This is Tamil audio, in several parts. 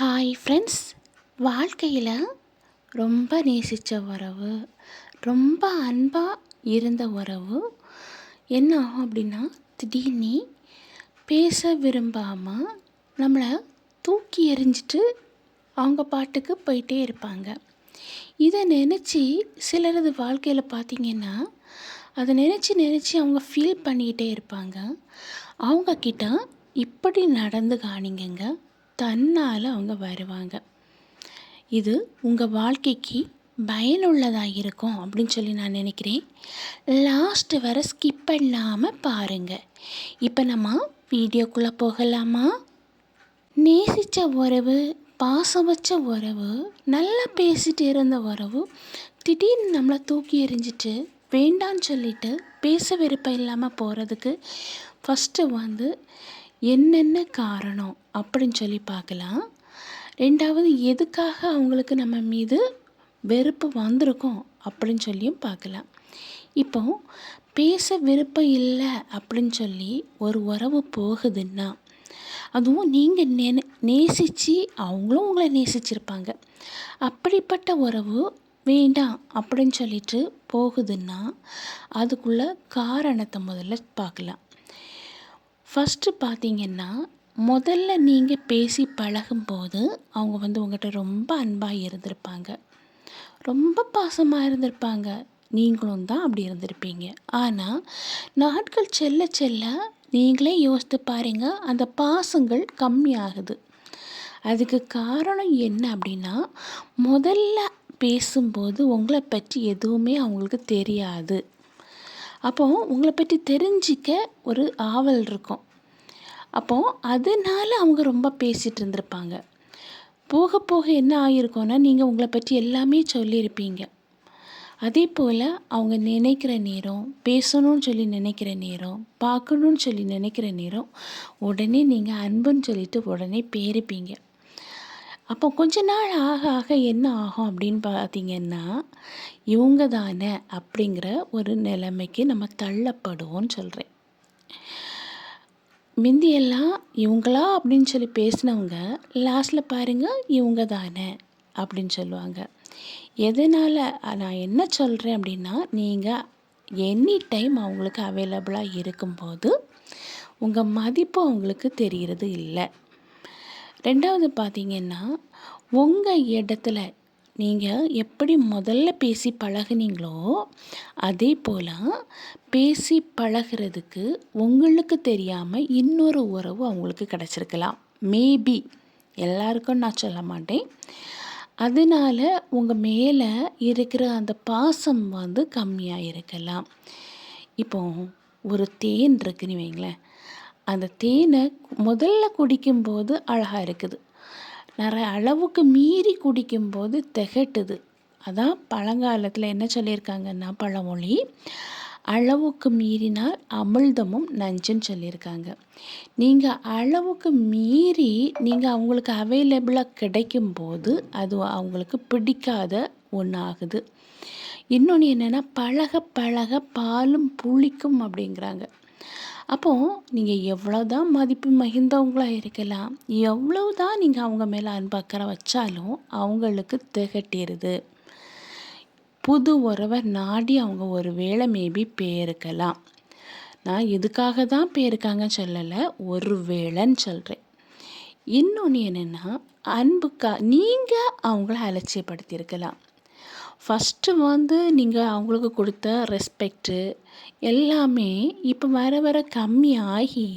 ஹாய் ஃப்ரெண்ட்ஸ் வாழ்க்கையில் ரொம்ப நேசித்த உறவு ரொம்ப அன்பாக இருந்த உறவு என்ன ஆகும் அப்படின்னா திடீர்னு பேச விரும்பாமல் நம்மளை தூக்கி எறிஞ்சிட்டு அவங்க பாட்டுக்கு போயிட்டே இருப்பாங்க. இதை நினச்சி சிலரது வாழ்க்கையில் பார்த்திங்கன்னா அதை நினச்சி நினச்சி அவங்க ஃபீல் பண்ணிக்கிட்டே இருப்பாங்க. அவங்கக்கிட்ட இப்படி நடந்து காணிங்கங்க. தன்னால் அவங்க வருவாங்க. இது உங்கள் வாழ்க்கைக்கு பயனுள்ளதாக இருக்கும் அப்படின்னு சொல்லி நான் நினைக்கிறேன். லாஸ்ட்டு வர ஸ்கிப் பண்ணாமல் பாருங்கள் இப்போ நம்ம வீடியோக்குள்ளே போகலாமா? நேசித்த உறவு பாசம் வச்ச உறவு நல்லா பேசிட்டு இருந்த உறவு திடீர்னு நம்மளை தூக்கி எறிஞ்சிட்டு வேண்டான்னு சொல்லிட்டு பேச விருப்பம் இல்லாமல் போகிறதுக்கு ஃபஸ்ட்டு வந்து என்னென்ன காரணம் அப்படின்னு சொல்லி பார்க்கலாம். ரெண்டாவது எதுக்காக அவங்களுக்கு நம்ம மீது வெறுப்பு வந்திருக்கோம் அப்படின்னு சொல்லியும் பார்க்கலாம். இப்போ பேச விருப்பம் இல்லை அப்படின்னு சொல்லி ஒரு உறவு போகுதுன்னா அதுவும் நீங்கள் நெ நேசித்து அவங்களும் உங்களை நேசிச்சிருப்பாங்க. அப்படிப்பட்ட உறவு வேண்டாம் அப்படின்னு சொல்லிட்டு போகுதுன்னா அதுக்குள்ள காரணத்தை முதல்ல பார்க்கலாம். ஃபஸ்ட்டு பார்த்தீங்கன்னா முதல்ல நீங்கள் பேசி பழகும்போது அவங்க வந்து உங்கள்கிட்ட ரொம்ப அன்பாக இருந்திருப்பாங்க. ரொம்ப பாசமாக இருந்திருப்பாங்க. நீங்களும் தான் அப்படி இருந்திருப்பீங்க. ஆனால் நாட்கள் செல்ல செல்ல நீங்களே யோசித்து பாருங்கள் அந்த பாசங்கள் கம்மியாகுது. அதுக்கு காரணம் என்ன அப்படின்னா முதல்ல பேசும்போது உங்களை பற்றி எதுவுமே அவங்களுக்கு தெரியாது. அப்போது உங்களை பற்றி தெரிஞ்சிக்க ஒரு ஆவல் இருக்கும். அப்போது அதனால் அவங்க ரொம்ப பேசிகிட்டு இருந்திருப்பாங்க. போக போக என்ன ஆகியிருக்கோன்னா நீங்கள் உங்களை பற்றி எல்லாமே சொல்லியிருப்பீங்க. அதே போல் அவங்க நினைக்கிற நேரம் பேசணும்னு சொல்லி நினைக்கிற நேரம் பார்க்கணுன்னு சொல்லி நினைக்கிற நேரம் உடனே நீங்கள் அன்புன்னு சொல்லிட்டு உடனே பேருப்பீங்க. அப்போ கொஞ்ச நாள் ஆக ஆக என்ன ஆகும் அப்படின்னு பார்த்தீங்கன்னா இவங்க தானே அப்படிங்கிற ஒரு நிலைமைக்கு நம்ம தள்ளப்படுவோம்னு சொல்கிறேன் மிந்தியெல்லாம் இவங்களா அப்படின்னு சொல்லி பேசினவங்க லாஸ்ட்டில் பாருங்கள் இவங்க தானே அப்படின்னு சொல்லுவாங்க. எதனால்? நான் என்ன சொல்கிறேன் அப்படின்னா நீங்கள் எனி டைம் அவங்களுக்கு அவைலபிளாக இருக்கும்போது உங்கள் மதிப்பு அவங்களுக்கு தெரிகிறது இல்லை. ரெண்டாவது பார்த்தீங்கன்னா உங்கள் இடத்துல நீங்கள் எப்படி முதல்ல பேசி பழகுனீங்களோ அதே போல் பேசி பழகிறதுக்கு உங்களுக்கு தெரியாமல் இன்னொரு உறவு அவங்களுக்கு கிடச்சிருக்கலாம். மேபி எல்லாருக்கும் நான் சொல்ல மாட்டேன். அதனால் உங்கள் மேலே இருக்கிற அந்த பாசம் வந்து கம்மியாக இருக்கலாம் இப்போ ஒரு தேன் இருக்குன்னு வைங்களேன். அந்த தேனை முதல்ல குடிக்கும்போது அழகாக இருக்குது. நிறைய அளவுக்கு மீறி குடிக்கும்போது திகட்டுது. அதான் பழங்காலத்தில் என்ன சொல்லியிருக்காங்கன்னா பழமொழி அளவுக்கு மீறினால் அமிழ்தமும் நஞ்சுன்னு சொல்லியிருக்காங்க. நீங்கள் அளவுக்கு மீறி நீங்கள் அவங்களுக்கு அவைலபிளாக கிடைக்கும்போது அது அவங்களுக்கு பிடிக்காத ஒன்றாகுது இன்னொன்று என்னென்னா பழக பழக பாலும் புளிக்கும் அப்படிங்கிறாங்க. அப்போது நீங்கள் எவ்வளோ தான் மதிப்பு மகிழ்ந்தவங்களாக இருக்கலாம் எவ்வளோ தான் நீங்கள் அவங்க மேலே அன்பக்கறை வச்சாலும் அவங்களுக்கு திகட்டிடுது புது உறவை நாடி அவங்க ஒரு வேளை மேபி பேருக்கலாம் நான் இதுக்காக தான் பேருக்காங்கன்னு சொல்லலை ஒரு வேளைன்னு சொல்கிறேன் இன்னொன்று என்னென்னா அன்புக்கா நீங்கள் அவங்கள அலட்சியப்படுத்தியிருக்கலாம். ஃபஸ்ட்டு வந்து நீங்கள் அவங்களுக்கு கொடுத்த ரெஸ்பெக்ட்டு எல்லாமே இப்போ வர வர கம்மியாகி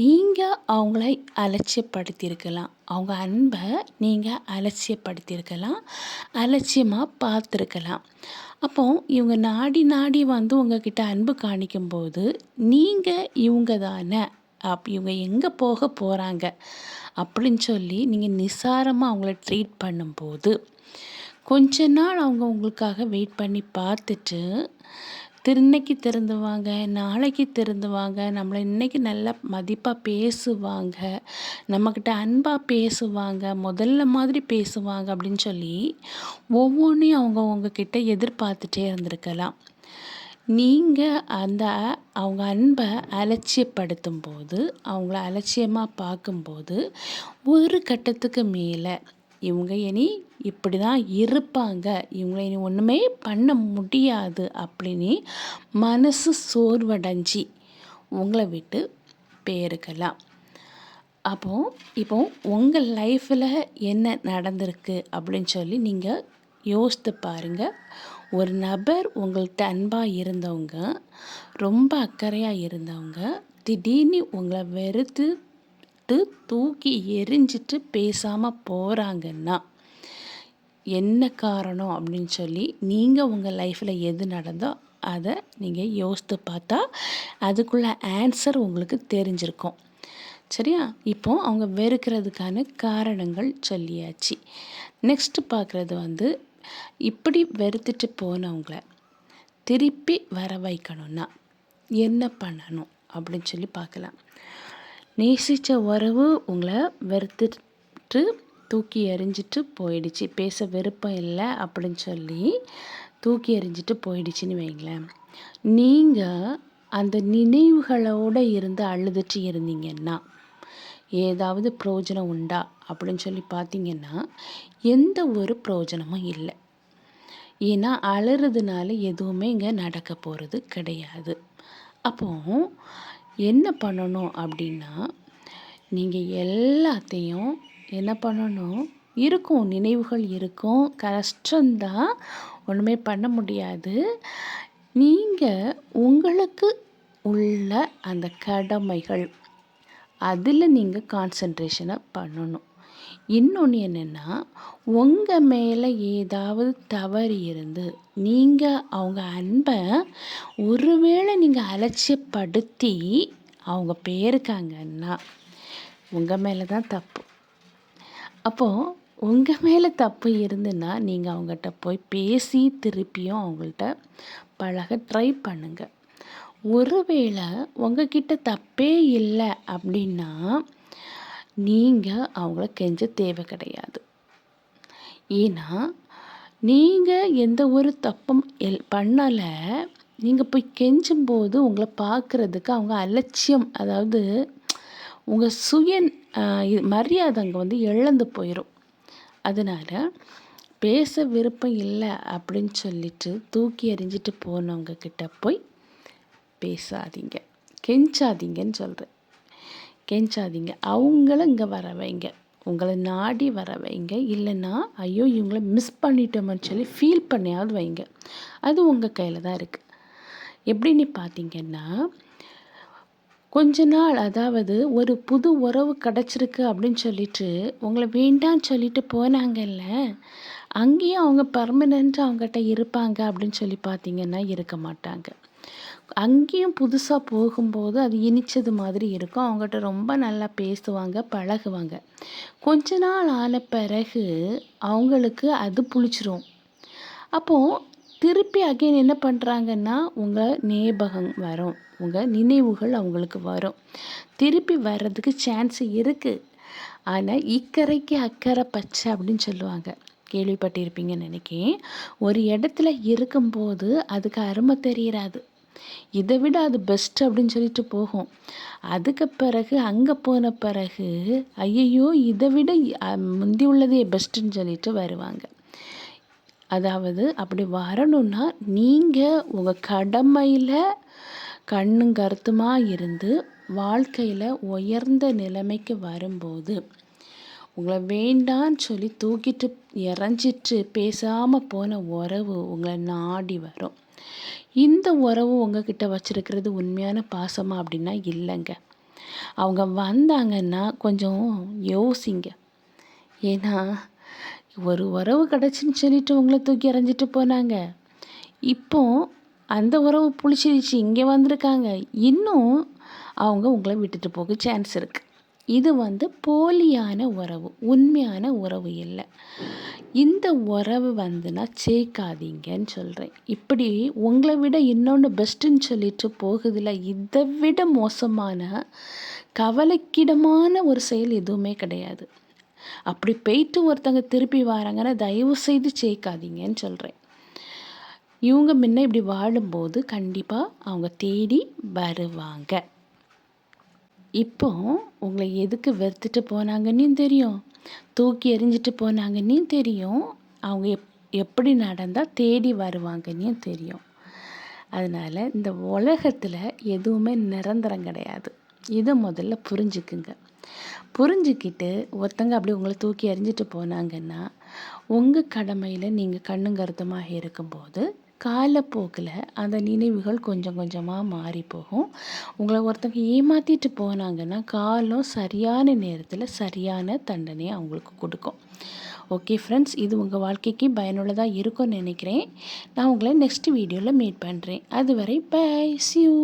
நீங்கள் அவங்கள அலட்சியப்படுத்தியிருக்கலாம். அவங்க அன்பை நீங்கள் அலட்சியப்படுத்தியிருக்கலாம். அலட்சியமாக பார்த்துருக்கலாம். அப்போ இவங்க நாடி நாடி வந்து உங்ககிட்ட அன்பு காணிக்கும்போது நீங்கள் இவங்க தானே? அப் இவங்க எங்கே போக போகிறாங்க அப்படின்னு சொல்லி நீங்கள் நிசாரமாக அவங்கள ட்ரீட் பண்ணும்போது கொஞ்ச நாள் அவங்க உங்களுக்காக வெயிட் பண்ணி பார்த்துட்டு இன்னைக்கு திருந்துவாங்க நாளைக்கு திருந்துவாங்க நம்மளை இன்றைக்கி நல்லா மதிப்பாக பேசுவாங்க நம்மக்கிட்ட அன்பாக பேசுவாங்க முதல்ல மாதிரி பேசுவாங்க அப்படின்னு சொல்லி ஒவ்வொன்றையும் அவங்க உங்ககிட்ட எதிர்பார்த்துட்டே இருந்திருக்கலாம். நீங்கள் அந்த அவங்க அன்பை அலட்சியப்படுத்தும் போது அவங்கள அலட்சியமாக பார்க்கும்போது ஒரு கட்டத்துக்கு மேலே இவங்க இனி இப்படி தான் இருப்பாங்க. இவங்களை இனி ஒன்றுமே பண்ண முடியாது அப்படின்னு மனசு சோர்வடைஞ்சி உங்களை விட்டு பேருக்கலாம் அப்போது இப்போ உங்கள் லைஃப்பில் என்ன நடந்திருக்கு அப்படின்னு சொல்லி நீங்கள் யோசித்து பாருங்கள் ஒரு நபர் உங்கள்கிட்ட அன்பாக இருந்தவங்க ரொம்ப அக்கறையாக இருந்தவங்க திடீர்னு உங்களை வெறுத்து போட்டு தூக்கி எரிஞ்சிட்டு பேசாமல் போகிறாங்கன்னா என்ன காரணம் அப்படின்னு சொல்லி நீங்கள் உங்கள் லைஃப்பில் எது நடந்தோ அதை நீங்கள் யோசித்து பார்த்தா அதுக்குள்ள ஆன்சர் உங்களுக்கு தெரிஞ்சிருக்கும். சரியா? இப்போ அவங்க வெறுக்கிறதுக்கான காரணங்கள் சொல்லியாச்சு. நெக்ஸ்ட்டு பார்க்குறது வந்து இப்படி வெறுத்துட்டு போனவங்கள திருப்பி வர வைக்கணும்னா என்ன பண்ணணும் அப்படின்னு சொல்லி பார்க்கலாம். நேசித்த உறவு உங்களை வெறுத்துட்டு தூக்கி எறிஞ்சிட்டு போயிடுச்சு. பேச விருப்பம் இல்லை அப்படின்னு சொல்லி தூக்கி எறிஞ்சிட்டு போயிடுச்சுன்னு வைங்களேன். நீங்கள் அந்த நினைவுகளோடு இருந்து அழுதுட்டு இருந்தீங்கன்னா ஏதாவது பிரயோஜனம் உண்டா அப்படின்னு சொல்லி பார்த்தீங்கன்னா எந்த ஒரு பிரயோஜனமும் இல்லை. ஏன்னா அழுறதுனால எதுவுமே இங்கே நடக்க போகிறது கிடையாது. அப்போது என்ன பண்ணணும் அப்படின்னா நீங்கள் எல்லாத்தையும் என்ன பண்ணணும்? இருக்கும் நினைவுகள் இருக்கும். கஷ்டந்தான் ஒன்றுமே பண்ண முடியாது. நீங்கள் உங்களுக்கு உள்ள அந்த கடமைகள் அதில் நீங்கள் கான்சன்ட்ரேஷனை பண்ணணும். இன்னொன்று என்னென்னா உங்கள் மேலே ஏதாவது தவறு இருந்து நீங்கள் அவங்க அன்பை ஒருவேளை நீங்கள் அலட்சியப்படுத்தி அவங்க போயிருக்காங்கன்னா உங்கள் மேலே தான் தப்பு. அப்போது உங்கள் மேலே தப்பு இருந்துன்னா நீங்கள் அவங்ககிட்ட போய் பேசி திருப்பியும் அவங்கள்ட்ட பழக ட்ரை பண்ணுங்கள் ஒருவேளை உங்ககிட்ட தப்பே இல்லை அப்படின்னா நீங்கள் அவங்கள கெஞ்ச தேவை கிடையாது. ஏன்னா நீங்கள் எந்த ஒரு தப்பும் எல் பண்ணலை. நீங்கள் போய் கெஞ்சும்போது உங்களை பார்க்குறதுக்கு அவங்க அலட்சியம் அதாவது உங்கள் சுய மரியாதை அங்கே வந்து இழந்து போயிடும் அதனால் பேச விருப்பம் இல்லை அப்படின்னு சொல்லிட்டு தூக்கி எறிஞ்சிட்டு போனவங்க கிட்ட போய் பேசாதீங்க. கெஞ்சாதீங்கன்னு சொல்கிறேன் கெஞ்சாதீங்க. அவங்கள இங்கே வர வைங்க. உங்களை நாடி வர வைங்க. இல்லைன்னா ஐயோ இவங்கள மிஸ் பண்ணிட்டோமோன்னு சொல்லி ஃபீல் பண்ணியாவது வைங்க. அது உங்கள் கையில் தான் இருக்குது எப்படின்னு பார்த்தீங்கன்னா கொஞ்ச நாள் அதாவது ஒரு புது உறவு கிடச்சிருக்கு அப்படின்னு சொல்லிட்டு உங்களை வேண்டான்னு சொல்லிட்டு போனாங்கல்ல அங்கேயும் அவங்க பர்மனெண்ட்டாக அவங்ககிட்ட இருப்பாங்க அப்படின்னு சொல்லி பார்த்தீங்கன்னா இருக்க மாட்டாங்க. அங்கேயும் புதுசாக போகும்போது அது இனிச்சது மாதிரி இருக்கும். அவங்ககிட்ட ரொம்ப நல்லா பேசுவாங்க பழகுவாங்க. கொஞ்ச நாள் ஆன பிறகு அவங்களுக்கு அது புளிச்சிரும். அப்போது திருப்பி அகைன் என்ன பண்ணுறாங்கன்னா உங்கள் ஞாபகம் வரும். உங்கள் நினைவுகள் அவங்களுக்கு வரும். திருப்பி வர்றதுக்கு சான்ஸ் இருக்குது ஆனால் இக்கரைக்கு அக்கறை பச்சை அப்படின்னு சொல்லுவாங்க. கேள்விப்பட்டிருப்பீங்கன்னு நினைக்கிறேன். ஒரு இடத்துல இருக்கும்போது அதுக்கு அருமை தெரியாது. இதை விட அது பெஸ்ட் அப்படின்னு சொல்லிட்டு போகும். அதுக்கு பிறகு அங்கே போன பிறகு ஐயையோ இதை விட முந்தி உள்ளதே பெஸ்ட்டுன்னு சொல்லிட்டு வருவாங்க. அதாவது அப்படி வரணும்னா நீங்கள் உங்கள் கடமையில் கண்ணும் கருத்துமாக இருந்து வாழ்க்கையில் உயர்ந்த நிலைமைக்கு வரும்போது உங்களை வேண்டான்னு சொல்லி தூக்கிட்டு இறஞ்சிட்டு பேசாமல் போன உறவு உங்களை நாடி வரும். இந்த உறவு உங்ககிட்ட வச்சுருக்கிறது உண்மையான பாசமா அப்படின்னா இல்லைங்க. அவங்க வந்தாங்கன்னா கொஞ்சம் யோசிங்க. ஏன்னா ஒரு உறவு கிடச்சின்னு சொல்லிட்டு உங்களை தூக்கி எறிஞ்சிட்டு போனாங்க. இப்போ அந்த உறவு புளிச்சிருச்சு இங்கே வந்திருக்காங்க. இன்னும் அவங்க உங்களை விட்டுட்டு போக சான்ஸ் இருக்குது இது வந்து போலியான உறவு உண்மையான உறவு இல்லை. இந்த உறவு வந்துன்னா சேர்க்காதீங்கன்னு சொல்கிறேன் இப்படி உங்களை விட இன்னொன்று பெஸ்ட்டுன்னு சொல்லிட்டு போகுதில்ல இதை விட மோசமான கவலைக்கிடமான ஒரு செயல் எதுவுமே கிடையாது. அப்படி போயிட்டு ஒருத்தங்க திருப்பி வராங்கன்னா தயவு செய்து சேர்க்காதீங்கன்னு சொல்கிறேன் இவங்க முன்ன இப்படி வாழும்போது கண்டிப்பாக அவங்க தேடி வருவாங்க. இப்போ உங்களை எதுக்கு வெறுத்துட்டு போனாங்கன்னு தெரியும். தூக்கி எறிஞ்சிட்டு போனாங்கன்னு தெரியும். அவங்க எப் எப்படி நடந்தால் தேடி வருவாங்கன்னு தெரியும். அதனால் இந்த உலகத்தில் எதுவுமே நிரந்தரம் கிடையாது. இதை முதல்ல புரிஞ்சுக்குங்க. புரிஞ்சுக்கிட்டு ஒருத்தங்க அப்படி உங்களை தூக்கி எறிஞ்சிட்டு போனாங்கன்னா உங்கள் கடமையில் நீங்கள் கண்ணுங்கருத்தமாக இருக்கும்போது காலப்போக்கில் அந்த நினைவுகள் கொஞ்சம் கொஞ்சமாக மாறி போகும். உங்களை ஒருத்தங்க ஏமாற்றிட்டு போனாங்கன்னா காலம் சரியான நேரத்தில் சரியான தண்டனையை அவங்களுக்கு கொடுக்கும். ஓகே ஃப்ரெண்ட்ஸ் இது உங்கள் வாழ்க்கைக்கு பயனுள்ளதாக இருக்கும்னு நினைக்கிறேன். நான் உங்களை நெக்ஸ்ட் வீடியோவில் மீட் பண்ணுறேன். அதுவரை பை சியூ